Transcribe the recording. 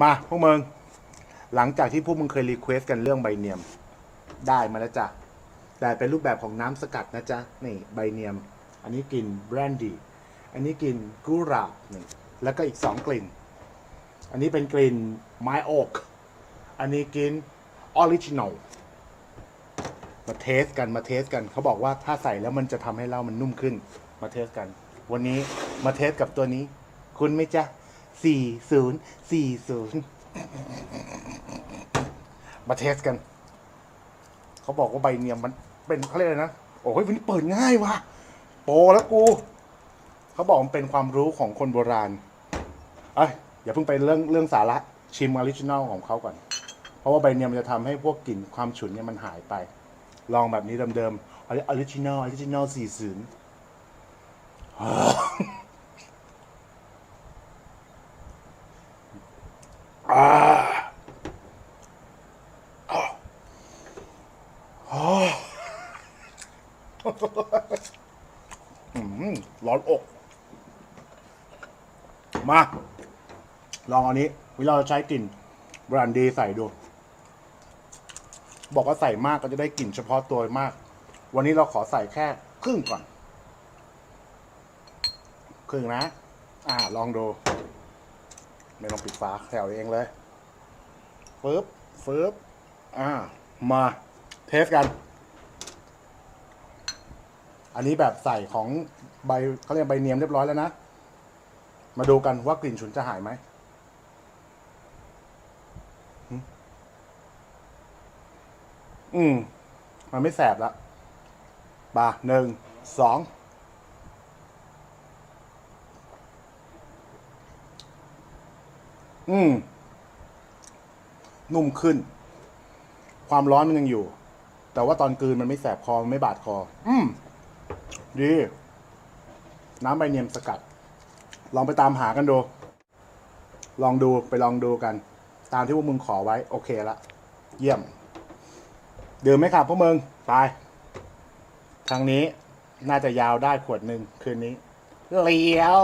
มาพวกมึง หลังจากที่พวกมึงเคยรีเควสกันเรื่องใบเนียม ได้มาแล้วจ้ะ แต่เป็นรูปแบบของน้ำสกัดนะจ๊ะ นี่ใบเนียม อันนี้กลิ่นแบรนดี้ อันนี้กลิ่นกุหลาบนี่ แล้วก็อีกสองกลิ่น อันนี้เป็นกลิ่นไม้โอ๊กอันนี้กลิ่นออริจินอล มาเทสกัน มาเทสกัน เขาบอกว่าถ้าใส่แล้วมันจะทำให้เหล้ามันนุ่มขึ้น มาเทสกัน วันนี้มาเทสกับตัวนี้ คุณไหมจ๊ะ สี่ศูนย์สี่ศูนย์มาเทสกัน เขาบอกว่าใบเนียมมันเป็นเขาเรียกอะไรนะ โอ้ยวันนี้เปิดง่ายว่ะ โปแล้วกู เขาบอกมันเป็นความรู้ของคนโบราณ เอ้ย อย่าเพิ่งไปเรื่องเรื่องสาระ ชิมออริจินอลของเขาก่อน เพราะว่าใบเนียมมันจะทำให้พวกกลิ่นความฉุนเนี่ยมันหายไป ลองแบบนี้เดิมๆออริจินอลออริจินอลสี่ศูนย์ ร้อนอก มา ลองอันนี้วิเราจะใช้กลิ่นบรันดีใส่ดู บอกว่าใส่มากก็จะได้กลิ่นเฉพาะตัวมาก วันนี้เราขอใส่แค่ครึ่งก่อน ครึ่งนะ อ่า ลองดู ไม่ต้องปิดฝาแถวเองเลยฟึบฟึบอ่า มา เทสกัน อันนี้แบบใส่ของใบเขาเรียกใบเนียมเรียบร้อยแล้วนะ มาดูกันว่ากลิ่นฉุนจะหายไหมอืม มันไม่แสบแล้วบาหนึ่ง สอง อืม นุ่มขึ้น ความร้อนมันยังอยู่ แต่ว่าตอนกลืนมันไม่แสบคอ มันไม่บาดคอ อืม ดี น้ำใบเนียมสกัด ลองไปตามหากันดู ลองดูไปลองดูกัน ตามที่พวกมึงขอไว้ โอเคละ เยี่ยม ดื่มไหมครับพวกมึง ไปทางนี้น่าจะยาวได้ขวดหนึ่งคืนนี้ เลี้ยว